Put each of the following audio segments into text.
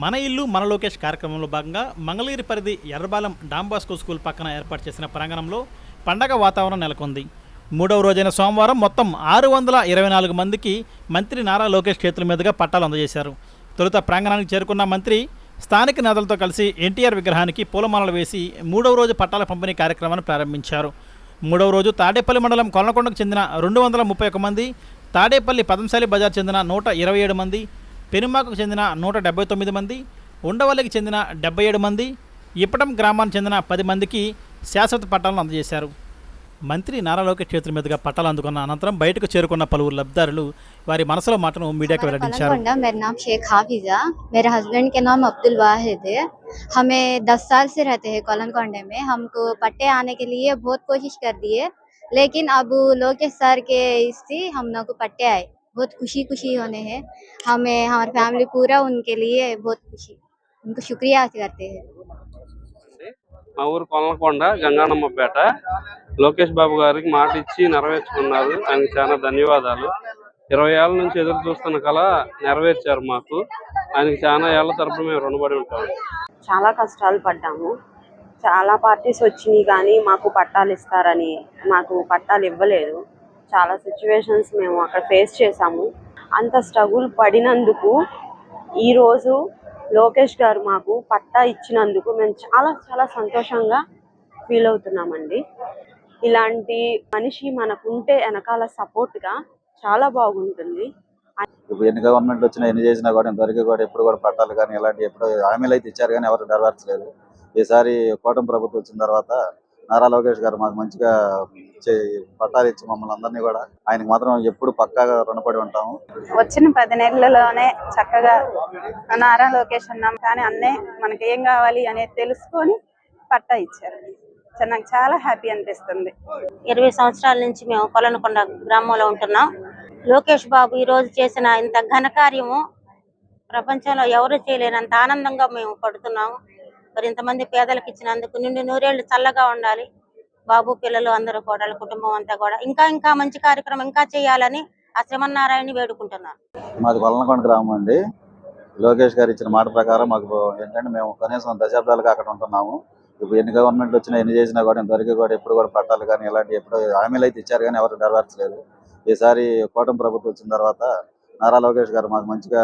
మన ఇల్లు మన లోకేష్ కార్యక్రమంలో భాగంగా మంగళగిరి పరిధి ఎర్రబాలెం డాంబాస్కో స్కూల్ పక్కన ఏర్పాటు చేసిన ప్రాంగణంలో పండగ వాతావరణం నెలకొంది. మూడవ రోజైన సోమవారం మొత్తం ఆరు వందల ఇరవై నాలుగు మందికి మంత్రి నారా లోకేష్ చేతుల మీదుగా పట్టాలు అందజేశారు. తొలుత ప్రాంగణానికి చేరుకున్న మంత్రి స్థానిక నేతలతో కలిసి ఎన్టీఆర్ విగ్రహానికి పూలమాలలు వేసి మూడవ రోజు పట్టాల పంపిణీ కార్యక్రమాన్ని ప్రారంభించారు. మూడవ రోజు తాడేపల్లి మండలం కొలనకొండకు చెందిన రెండు వందల ముప్పై ఒక మంది తాడేపల్లి పదంశాలి బజార్ చెందిన నూట ఇరవై ఏడు మంది పెనుమాకు చెందిన నూట డెబ్బై తొమ్మిది మంది ఉండవల్లికి చెందిన డెబ్బై ఏడు మంది ఇప్పటం గ్రామానికి చెందిన పది మందికి శాశ్వత పట్టాలను అందజేశారు మంత్రి నారా లోకేష్ చేతుల మీదుగా పట్టాలు అందుకున్న అనంతరం బయటకు చేరుకున్న పలువురు లబ్ధిదారులు వారి మనసులో మాటను మీడియాకు వెల్లడించారు कोलंकोंडा मेरा नाम शेख हाफिजा मेरे हस्बैंड के नाम अब्दुल वाहिद है हमें दस साल से रहते हैं कोलंकोंडे में हमको पट्टे आने के लिए बहुत कोशिश कर दिए लेकिन अब लोकेश सर के इससे हम लोग को पट्टे आए बहुत खुशी खुशी होने हैं हमें हमारी फैमिली पूरा उनके लिए बहुत खुशी उनको शुक्रिया करते हैं మా ఊరు కొల్లకొండ గంగానమ్మపేట లోకేష్ బాబు గారికి మాట ఇచ్చి నెరవేర్చుకున్నారు ఆయనకి చాలా ధన్యవాదాలు ఇరవై ఏళ్ళ నుంచి ఎదురు చూస్తున్న కళ నెరవేర్చారు మాకు ఆయనకి చాలా ఏళ్ల తరపున మేము రుణపడి ఉంటాము చాలా కష్టాలు పడ్డాము చాలా పార్టీస్ వచ్చినాయి కానీ మాకు పట్టాలు ఇస్తారని మాకు పట్టాలు ఇవ్వలేదు చాలా సిచ్యువేషన్స్ మేము అక్కడ ఫేస్ చేసాము అంత స్ట్రగుల్ పడినందుకు ఈరోజు లోకేష్ గారు మాకు పట్టా ఇచ్చినందుకు మేము చాలా చాలా సంతోషంగా ఫీల్ అవుతున్నామండి. ఇలాంటి మనిషి మనకుంటే వెనకాల సపోర్ట్గా చాలా బాగుంటుంది. ఇప్పుడు ఎన్ని గవర్నమెంట్ వచ్చినా ఎన్ని చేసినా కూడా ఇంతవరకు కూడా ఎప్పుడు కూడా పట్టాలు కానీ ఇలాంటి ఎప్పుడు హామీలు అయితే ఇచ్చారు కానీ ఎవరు నెరవేర్చలేదు. ఈసారి కూటమి ప్రభుత్వం వచ్చిన తర్వాత నారా లోకేష్ గారు మాకు మంచిగా ఇచ్చే పట్టాలు ఇచ్చి మమ్మల్ని అందరినీ కూడా. ఆయనకి మాత్రం ఎప్పుడు పక్కాగా రుణపడి ఉంటాము. వచ్చిన పది నెలల్లోనే చక్కగా నారా లోకేష్ అన్నాం. కానీ అన్నే మనకి ఏం కావాలి అనేది తెలుసుకొని పట్టా ఇచ్చారు. నాకు చాలా హ్యాపీ అనిపిస్తుంది. ఇరవై సంవత్సరాల నుంచి మేము కొలనకొండ గ్రామంలో ఉంటున్నాం. లోకేష్ బాబు ఈ రోజు చేసిన ఇంత ఘనకార్యము ప్రపంచంలో ఎవరు చేయలేనంత ఆనందంగా మేము పడుతున్నాము మరి ఇంతమంది పేదలకు ఇచ్చినందుకు నిండు నూరేళ్ళు చల్లగా ఉండాలి. బాబు పిల్లలు అందరూ కూడా కుటుంబం అంతా కూడా. ఇంకా ఇంకా మంచి కార్యక్రమం ఇంకా చేయాలని ఆ శ్రీమన్నారాయణని వేడుకుంటున్నాను. మాది కొలనకొండ గ్రామం అండి. లోకేష్ గారు ఇచ్చిన మాట ప్రకారం మాకు ఏంటంటే మేము కనీసం దశాబ్దాలుగా అక్కడ ఉంటున్నాము. ఇప్పుడు ఎన్ని గవర్నమెంట్ వచ్చినా ఎన్ని చేసినా కూడా ఇంతవరకు కూడా ఎప్పుడు కూడా పట్టాలు కానీ ఇలాంటి ఎప్పుడు హామీలు అయితే ఇచ్చారు కానీ ఎవరు నెరవేర్చలేదు. ఈసారి కూటమి ప్రభుత్వం వచ్చిన తర్వాత నారా లోకేష్ గారు మాకు మంచిగా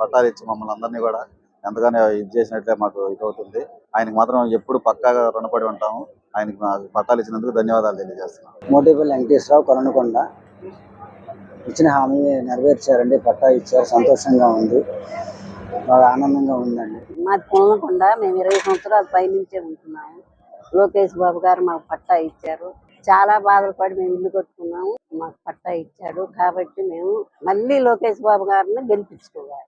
పట్టాలు ఇచ్చి మమ్మల్ని అందరినీ కూడా ఎంతగానో ఇది చేసినట్లే మాకు ఇది అవుతుంది ఆయనకి మాత్రం ఎప్పుడు పక్కాగా రుణపడి ఉంటాము. ఆయనకి మాకు పట్టాలు ఇచ్చినందుకు ధన్యవాదాలు తెలియజేస్తున్నాం. మోటిపల్లి వెంకటేశ్వరరావు కొలనుకొండ ఇచ్చిన హామీ నెరవేర్చారండి పట్టా ఇచ్చారు సంతోషంగా ఉంది. బాగా ఆనందంగా ఉందండి. మాది పొలనకొండ మేము ఇరవై సంవత్సరాల పైనుంచే ఉంటున్నాము. లోకేష్ బాబు గారు మాకు పట్టా ఇచ్చారు. చాలా బాధలు పడి మేము ఇల్లు కట్టుకున్నాము. మాకు పట్టా ఇచ్చాడు. కాబట్టి మేము మళ్ళీ లోకేష్ బాబు గారిని గెలిపించుకోవాలి.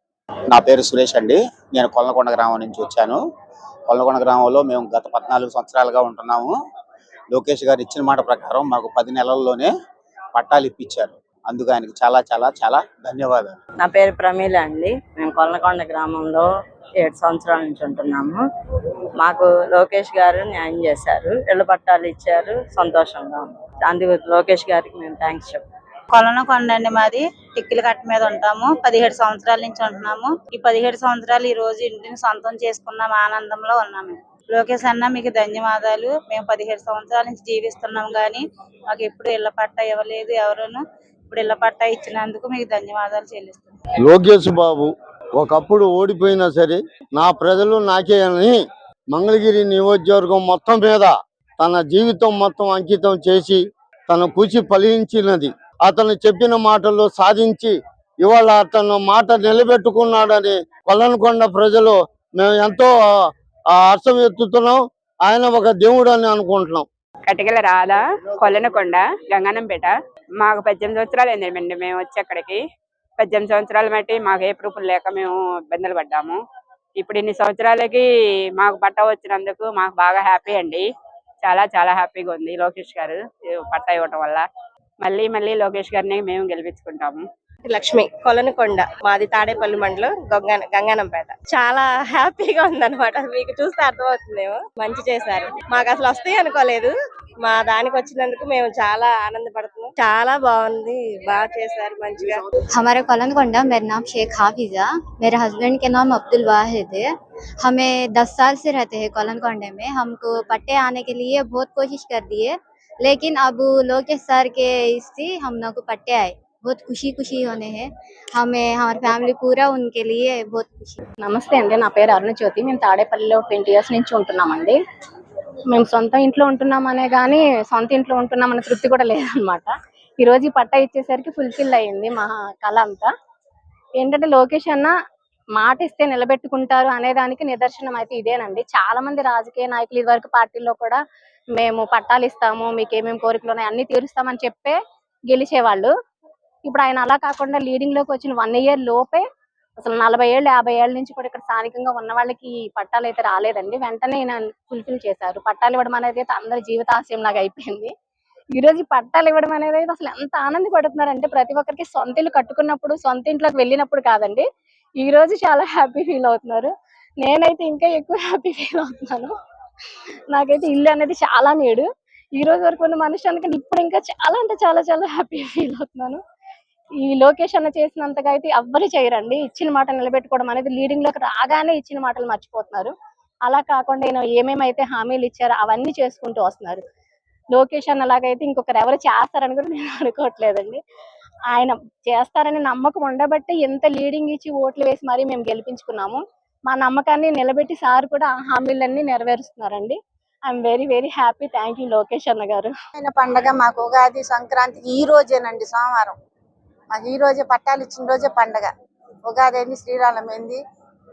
నా పేరు సురేష్ అండి. నేను కొల్లకొండ గ్రామం నుంచి వచ్చాను. కొల్లకొండ గ్రామంలో మేము గత పద్నాలుగు సంవత్సరాలుగా ఉంటున్నాము. లోకేష్ గారు ఇచ్చిన మాట ప్రకారం మాకు పది నెలల్లోనే పట్టాలు ఇప్పించారు. అందుకు ఆయనకి చాలా చాలా చాలా ధన్యవాదాలు. నా పేరు ప్రమీల అండి. మేము కొల్లకొండ గ్రామంలో ఏడు సంవత్సరాల నుంచి ఉంటున్నాము. మాకు లోకేష్ గారు న్యాయం చేశారు. ఇళ్ళ పట్టాలు ఇచ్చారు. సంతోషంగా ఉంది. అందుకు లోకేష్ గారికి మేము థ్యాంక్స్ చెప్తాం కొలను కొండండి మాది. టిక్కిల కట్ట మీద ఉంటాము. పదిహేడు సంవత్సరాల నుంచి ఉంటున్నాము. ఈ పదిహేడు సంవత్సరాలు ఈ రోజు ఇంటిని సొంతం చేసుకున్నాం. ఆనందంలో ఉన్నాము. లోకేష్ అన్న మీకు ధన్యవాదాలు. మేము పదిహేడు సంవత్సరాల నుంచి జీవిస్తున్నాం కానీ మాకు ఎప్పుడు ఇళ్ళ పట్ట ఇవ్వలేదు ఎవరును. ఇప్పుడు ఇళ్ళ పట్ట ఇచ్చినందుకు మీకు ధన్యవాదాలు చెల్లిస్తున్నాం. లోకేష్ బాబు ఒకప్పుడు ఓడిపోయినా సరే నా ప్రజలు నాకే అని మంగళగిరి నియోజకవర్గం మొత్తం మీద తన జీవితం మొత్తం అంకితం చేసి తన కృషి ఫలించినది. అతను చెప్పిన మాటలు సాధించి ఇవాళ అతను మాట నిలబెట్టుకున్నాడని కొల్లనకొండ ప్రజలు మేము ఎంతో హర్షం ఎత్తుతున్నాం. ఆయన ఒక దేవుడు అని అనుకుంటున్నాం. కటికల రాధ కొల్లనకొండ గంగానంపేట. మాకు పద్దెనిమిది సంవత్సరాలు అయిందండి మేము వచ్చి అక్కడికి. పద్దెనిమిది సంవత్సరాలు బట్టి మాకు ఏ ప్రూఫ్లు లేక మేము ఇబ్బందులు పడ్డాము. ఇప్పుడు ఇన్ని సంవత్సరాలకి మాకు పట్ట వచ్చినందుకు మాకు బాగా హ్యాపీ అండి. చాలా చాలా హ్యాపీగా ఉంది లోకేష్ గారు పట్టా పట్ట ఇవ్వటం వల్ల. మళ్ళీ మళ్ళీ లోకేష్ గారిని మేము గెలిపించుకుంటాము లక్ష్మి కొలనుకొండ మాది తాడేపల్లి మండలం గంగ గంగానంపేట చాలా హ్యాపీగా ఉందన్నమాట మీకు చూస్తే అర్థమవుతుందేమో మంచి చేశారు మాకు అసలు వస్తాయి అనుకోలేదు మా దానికి వచ్చినందుకు మేము చాలా ఆనందపడుతున్నాం చాలా బాగుంది బాగా చేశారు మంచిగా हमारा कोलनकोंडा मेरा नाम शेख हाफिजा मेरे हस्बैंड के नाम अब्दुल वाहिद है हमें दस साल से रहते हैं कोलनकोंडे में हमको पट्टे आने के लिए बहुत कोशिश कर दिए लेकिन अब लोकेश सर के इससे हम लोग को पट्टे आए बहुत खुशी खुशी होने हैं हमें हमारी फैमिली पूरा उनके लिए बहुत खुशी నమస్తే అండి నా పేరు అరుణ జ్యోతి మేము తాడేపల్లిలో ట్వంటీ ఇయర్స్ నుంచి ఉంటున్నామండి మేము సొంత ఇంట్లో ఉంటున్నామనే కానీ సొంత ఇంట్లో ఉంటున్నామనే తృప్తి కూడా లేదనమాట ఈ రోజు ఈ పట్టా ఇచ్చేసరికి ఫుల్ఫిల్ అయ్యింది మా కళ అంతా ఏంటంటే లోకేష్ అన్న మాట ఇస్తే నిలబెట్టుకుంటారు అనే దానికి నిదర్శనం అయితే ఇదేనండి. చాలా మంది రాజకీయ నాయకులు ఇదివరకు పార్టీల్లో కూడా మేము పట్టాలు ఇస్తాము మీకు ఏమేమి కోరికలు ఉన్నాయి అన్ని తీరుస్తామని చెప్పే గెలిచేవాళ్ళు. ఇప్పుడు ఆయన అలా కాకుండా లీడింగ్లోకి వచ్చిన వన్ ఇయర్ లోపే అసలు నలభై ఏళ్ళు యాభై ఏళ్ళ నుంచి కూడా ఇక్కడ స్థానికంగా ఉన్న వాళ్ళకి ఈ పట్టాలు అయితే రాలేదండి. వెంటనే ఈయన ఫుల్ఫిల్ చేశారు. పట్టాలు ఇవ్వడం అనేది అయితే అందరి జీవితాశయం లాగా అయిపోయింది. ఈ రోజు పట్టాలు ఇవ్వడం అనేది అయితే అసలు ఎంత ఆనందపడుతున్నారంటే ప్రతి ఒక్కరికి సొంత ఇల్లు కట్టుకున్నప్పుడు సొంత ఇంట్లోకి వెళ్ళినప్పుడు కాదండి. ఈ రోజు చాలా హ్యాపీ ఫీల్ అవుతున్నారు. నేనైతే ఇంకా ఎక్కువ హ్యాపీ ఫీల్ అవుతున్నాను. నాకైతే ఇల్లు అనేది చాలా నేడు. ఈ రోజు వరకు ఉన్న మనుషులకి ఇప్పుడు ఇంకా చాలా అంటే చాలా చాలా హ్యాపీ ఫీల్ అవుతున్నాను. ఈ లొకేషన్ చేసినంతగా అయితే ఎవ్వరు చేయరండి. ఇచ్చిన మాట నిలబెట్టుకోవడం అనేది లీడింగ్లోకి రాగానే ఇచ్చిన మాటలు మర్చిపోతున్నారు. అలా కాకుండా ఈయన ఏమేమైతే హామీలు ఇచ్చారో అవన్నీ చేసుకుంటూ వస్తున్నారు. లొకేషన్ అలాగైతే ఇంకొకరు ఎవరు చేస్తారని కూడా నేను అనుకోవట్లేదండి. ఆయన చేస్తారని నమ్మకం ఉండబట్టి ఎంత లీడింగ్ ఇచ్చి ఓట్లు వేసి మరీ మేము గెలిపించుకున్నాము. మా నమ్మకాన్ని నిలబెట్టి సార్ కూడా ఆ హామీలన్నీ నెరవేరుస్తున్నారండి. I'm very very happy thank you Lokesh అన్న గారు. ఆయన పండగ మాకు ఉగాది సంక్రాంతికి ఈ రోజేనండి సోమవారం. మాకు ఈ రోజే పట్టాలు ఇచ్చిన రోజే పండగ. ఉగాది ఏంటి శ్రీరామం ఏంది?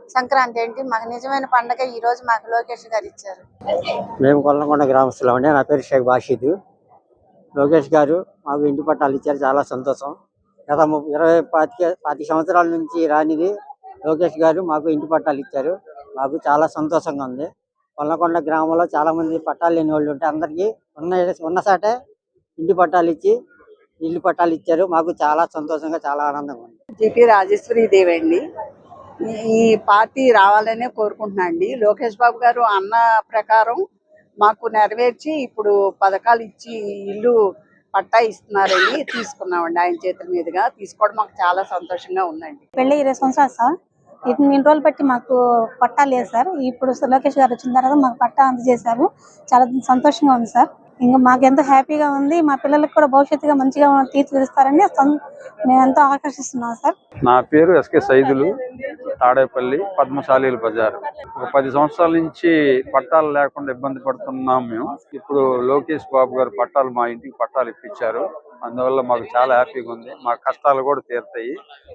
సంక్రాంతి ఏంటి? మాకు నిజమైన పండగ ఈ రోజు మాకు లోకేష్ గారు ఇచ్చారు. మేము కొల్లకొండ గ్రామస్తులం అండి. నా పేరు షేక్ బాషీద్. లోకేష్ గారు మాకు ఇంటి పట్టాలు ఇచ్చారు. చాలా సంతోషం. గత ఇరవై పాతిక పాతి సంవత్సరాల నుంచి రానిది లోకేష్ గారు మాకు ఇంటి పట్టాలు ఇచ్చారు. మాకు చాలా సంతోషంగా ఉంది. కొల్లకొండ గ్రామంలో చాలా మంది పట్టాలు లేని వాళ్ళు ఉంటే అందరికీ ఉన్న ఉన్న సాటే ఇంటి పట్టాలు ఇచ్చి ఇల్లు పట్టాలు ఇచ్చారు. మాకు చాలా సంతోషంగా చాలా ఆనందంగా ఉంది. జిపి రాజేశ్వరి దేవి అండి. ఈ పార్టీ రావాలనే కోరుకుంటున్నా అండి. లోకేష్ బాబు గారు అన్న ప్రకారం మాకు నెరవేర్చి ఇప్పుడు పథకాలు ఇచ్చి ఇల్లు పట్టా ఇస్తున్నారని తీసుకున్నామండి ఆయన చేతుల మీదుగా. తీసుకోవడం మాకు చాలా సంతోషంగా ఉందండి. పెళ్ళి ఇరవై సంవత్సరాలు సార్. ఇన్ని రోజులు బట్టి మాకు పట్టా లేదు సార్. ఇప్పుడు లోకేష్ గారు వచ్చిన తర్వాత మాకు పట్టా అందజేశారు. చాలా సంతోషంగా ఉంది సార్. ఇంకా మాకు ఎంతో హ్యాపీగా ఉంది మా పిల్లలకు కూడా భవిష్యత్తుగా మంచిగా తీర్చిదిస్తారని ఎంతో ఆకర్షిస్తున్నాం సార్. నా పేరు ఎస్కే సైదులు తాడేపల్లి పద్మశాలీల బజార్. ఒక పది సంవత్సరాల నుంచి పట్టాలు లేకుండా ఇబ్బంది పడుతున్నాం మేము. ఇప్పుడు లోకేష్ బాబు గారు పట్టాలు మా ఇంటికి పట్టాలు ఇప్పించారు. అందువల్ల మాకు చాలా హ్యాపీగా ఉంది. మా కష్టాలు కూడా తీరుతాయి.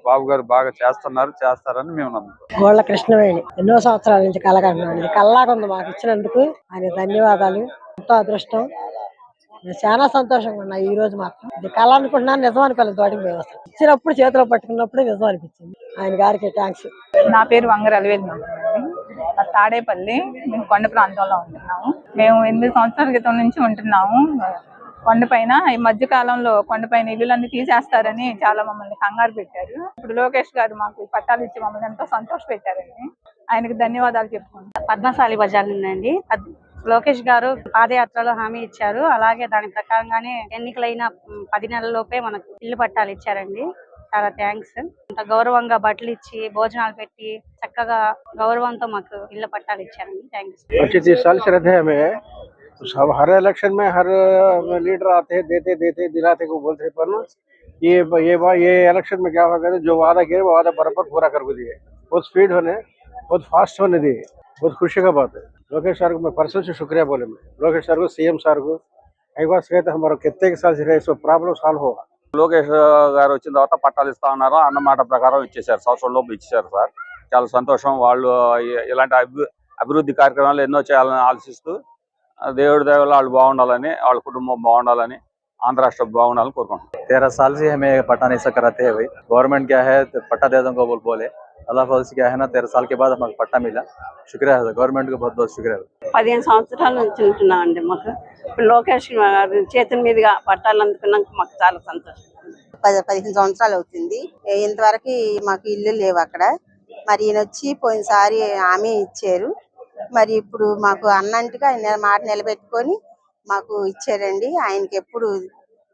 బాబు గారు బాగా చేస్తున్నారు చేస్తారని మేము నమ్ముతాం గోళ్ళ కృష్ణవేణి. ఎన్నో సంవత్సరాల నుంచి కలగంటున్నాను ఇది కల్లాగుంది మాకు ఇచ్చినందుకు ఆయన ధన్యవాదాలు. ఎంతో అదృష్టం. చాలా సంతోషంగా ఉన్నా ఈ రోజు మాత్రం. ఇది కళ అనుకుంటున్నాను నిజం అనుకోలేదు తోటికి అసలు ఇచ్చినప్పుడు చేతిలో పట్టుకున్నప్పుడు నిజం అనిపించింది. ఆయన గారికి థ్యాంక్స్ నా పేరు వంగర అలవేలు తాడేపల్లి మేము కొండ ప్రాంతంలో ఉంటున్నాము. మేము ఎనిమిది సంవత్సరాల క్రితం నుంచి ఉంటున్నాము. కొండపైన ఈ మధ్య కాలంలో కొండపైన ఇల్లులన్నీ తీసేస్తారని చాలా మమ్మల్ని కంగారు పెట్టారు. ఇప్పుడు లోకేష్ గారు మాకు ఈ పట్టాలు ఇచ్చి మమ్మల్ని ఎంతో సంతోష పెట్టారండి ఆయనకి ధన్యవాదాలు చెప్పుకుంటాం పద్మశాలి బజార్ అద్- లోకేష్ గారు పాదయాత్రలో హామీ ఇచ్చారు అలాగే దాని ప్రకారంగానే ఎన్నికలైన ఉమ్, పది నెలల లోపే మనకు ఇల్లు పట్టాలు ఇచ్చారండి చాలా థ్యాంక్స్ ఇంత గౌరవంగా బట్టలు ఇచ్చి భోజనాలు పెట్టి చక్కగా గౌరవంతో మాకు ఇల్లు పట్టాలు ఇచ్చారండి థ్యాంక్స్ पच्चीस तीस साल से रहते हैं हमें तो सब हर इलेक्शन में हर लीडर आते हैं देते देते दिलाते को बोलते हैं, पर ना ये ये बा- ये इलेक्शन में क्या होगा जो वादा किए वो वादा बराबर पूरा कर दिए बहुत स्पीड होने बहुत फास्ट होने दिए बहुत खुशी का बात है लोकेश सर को मैं परसों से शुक्रिया बोले मैं लोकेश सर को सीएम सर को एक बार से तो हमारा कितने के साल से रहे सो प्रॉब्लम सॉल्व होगा లోకేష్ గారు వచ్చిన తర్వాత పట్టాలు ఇస్తా ఉన్నారు అన్న మాట ప్రకారం ఇచ్చేసారు సంవత్సరం లోపు ఇచ్చేసారు సార్ చాలా సంతోషం వాళ్ళు ఇ- ఇలాంటి అభి అభివృద్ధి కార్యక్రమాలు ఎన్నో చేయాలని ఆలోచిస్తూ ఆ దేవుడి దేవల వాళ్ళు బాగుండాలని వాళ్ళ కుటుంబం బాగుండాలని ఆంధ్ర రాష్ట్రం బాగుండాలని కోరుకుంటున్నాం तेरह साल से हमें पट्टा नहीं सक कराते हैं भाई गवर्नमेंट क्या है तो पट्टा दे दूंगा बोल बोले అల్లాహ్ ఫాజిల్స్ అహనా తెర సాల్ కే బాద్ మాకు పట్టా మిలా శుక్రియా గవర్నమెంట్కు బహుత్ బహుత్ శుక్రియా పదిహేను సంవత్సరాల నుంచి ఉంటున్నాం అండి మాకు లోకేష్ చేతుల మీదుగా పట్టాలు అందుకున్నాక మాకు చాలా సంతోషం పది పదిహేను సంవత్సరాలు అవుతుంది ఇంతవరకు మాకు ఇల్లు లేవు అక్కడ మరి ఈయన వచ్చి పోయినసారి ఆమె ఇచ్చారు మరి ఇప్పుడు మాకు అన్నంటిగా ఆయన మాట నిలబెట్టుకొని మాకు ఇచ్చారండి ఆయనకి ఎప్పుడు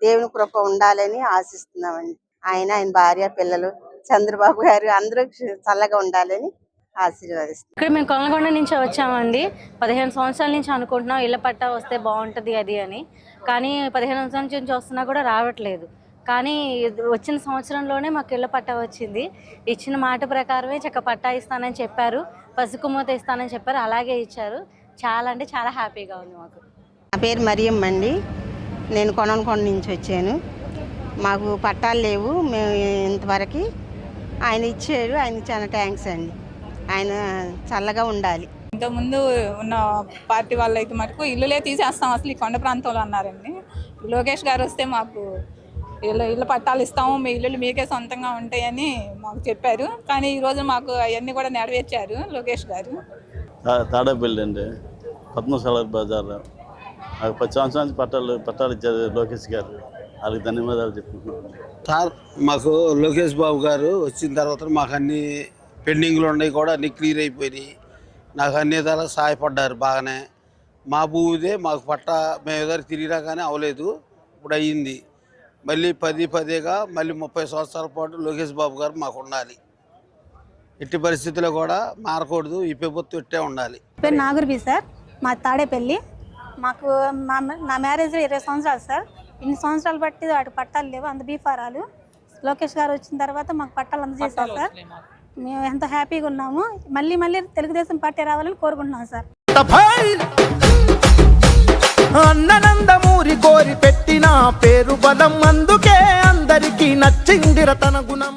దేవుని కృప ఉండాలని ఆశిస్తున్నామండి ఆయన ఆయన భార్య పిల్లలు చంద్రబాబు గారు అందరూ చల్లగా ఉండాలని ఆశీర్వదిస్తున్నాం. ఇక్కడ మేము కొలనకొండ నుంచి వచ్చామండి. పదిహేను సంవత్సరాల నుంచి అనుకుంటున్నాం ఇళ్ళ పట్టా వస్తే బాగుంటుంది అది అని. కానీ పదిహేను సంవత్సరాల నుంచి వస్తున్నా కూడా రావట్లేదు. కానీ వచ్చిన సంవత్సరంలోనే మాకు ఇళ్ళ పట్టా వచ్చింది. ఇచ్చిన మాట ప్రకారమే చక్క పట్టా ఇస్తానని చెప్పారు పసుకుమ్మత ఇస్తానని చెప్పారు అలాగే ఇచ్చారు. చాలా అంటే చాలా హ్యాపీగా ఉంది మాకు. నా పేరు మరియమ్మ అండి. నేను కొనకొండ నుంచి వచ్చాను. మాకు పట్టాలు లేవు. మేము ఇంతవరకు ఆయన ఇచ్చారు ఆయనకి చాలా థ్యాంక్స్ అండి. ఆయన చల్లగా ఉండాలి. ఇంతకుముందు ఉన్న పార్టీ వాళ్ళు అయితే మటుకు ఇల్లులే తీసేస్తాం అసలు ఈ కొండ ప్రాంతంలో అన్నారండి. లోకేష్ గారు వస్తే మాకు ఇల్లు ఇల్లు పట్టాలు ఇస్తాము మీ ఇల్లులు మీకే సొంతంగా ఉంటాయని మాకు చెప్పారు. కానీ ఈరోజు మాకు అవన్నీ కూడా నెరవేర్చారు లోకేష్ గారు. తాడేపల్లి అండి. పద్మశాల బజార్. నాకు పది సంవత్సరాల నుంచి పట్టాలు పట్టాలు ఇచ్చారు లోకేష్ గారు. వాళ్ళకి ధన్యవాదాలు చెప్పుకుంటున్నాను సార్ మాకు లోకేష్ బాబు గారు వచ్చిన తర్వాత మాకు అన్ని పెండింగ్లు ఉన్నాయి కూడా అన్ని క్లియర్ అయిపోయినాయి. నాకు అన్ని విధాలా సహాయపడ్డారు బాగానే. మా భూమిదే మాకు పట్ట మేము ఎదురు తిరిగినా కానీ అవ్వలేదు ఇప్పుడు అయ్యింది. మళ్ళీ పది పదేగా మళ్ళీ ముప్పై సంవత్సరాల పాటు లోకేష్ బాబు గారు మాకు ఉండాలి. ఎట్టి పరిస్థితుల్లో కూడా మారకూడదు. ఈ ప్రభుత్వం ఇట్టే ఉండాలి. పేరు నాగుర్బి సార్. మా తాడేపల్లి. మాకు మా నా మ్యారేజ్ ఇరవై సంవత్సరాలు సార్. ఇన్ని సంవత్సరాలు బట్టి వాటి పట్టాలు లేవు అంత బీఫారాలు. లోకేష్ గారు వచ్చిన తర్వాత మాకు పట్టాలు అందజేశారు సార్. మేము ఎంత హ్యాపీగా ఉన్నాము మళ్ళీ మళ్ళీ తెలుగుదేశం పార్టీ రావాలని కోరుకుంటున్నాం సార్. అన్ననందమూరి కోరి పెట్టిన పేరు బలం అందుకే అందరికీ నచ్చిందిర తన గుణం.